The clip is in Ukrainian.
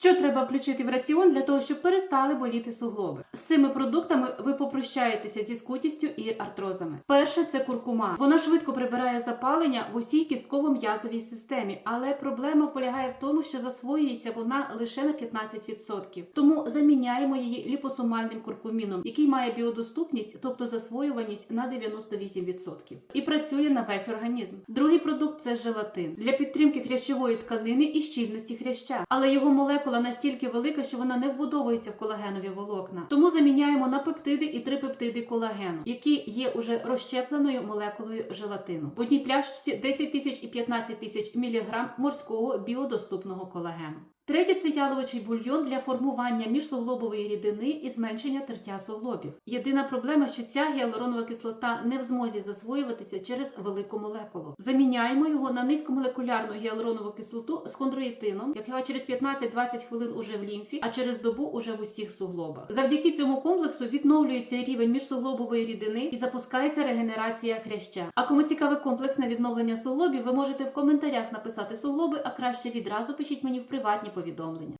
Що треба включити в раціон для того, щоб перестали боліти суглоби? З цими продуктами ви попрощаєтеся зі скутістю і артрозами. Перше це куркума. Вона швидко прибирає запалення в усій кістково-м'язовій системі, але проблема полягає в тому, що засвоюється вона лише на 15%. Тому заміняємо її ліпосомальним куркуміном, який має біодоступність, тобто засвоюваність на 98%. І працює на весь організм. Другий продукт це желатин для підтримки хрящової тканини і щільності хряща, але його молекула настільки велика, що вона не вбудовується в колагенові волокна. Тому заміняємо на пептиди і три пептиди колагену, які є уже розщепленою молекулою желатину. В одній пляшці 10 тисяч і 15 тисяч міліграм морського біодоступного колагену. Третє це яловичий бульйон для формування міжсуглобової рідини і зменшення тертя суглобів. Єдина проблема, що ця гіалуронова кислота не в змозі засвоюватися через велику молекулу. Заміняємо його на низькомолекулярну гіалуронову кислоту з хондроїтином, яка через 15-20 хвилин уже в лімфі, а через добу уже в усіх суглобах. Завдяки цьому комплексу відновлюється рівень міжсуглобової рідини і запускається регенерація хряща. А кому цікаве комплексне відновлення суглобів, ви можете в коментарях написати суглоби, а краще відразу пишіть мені в приватні повідомлення.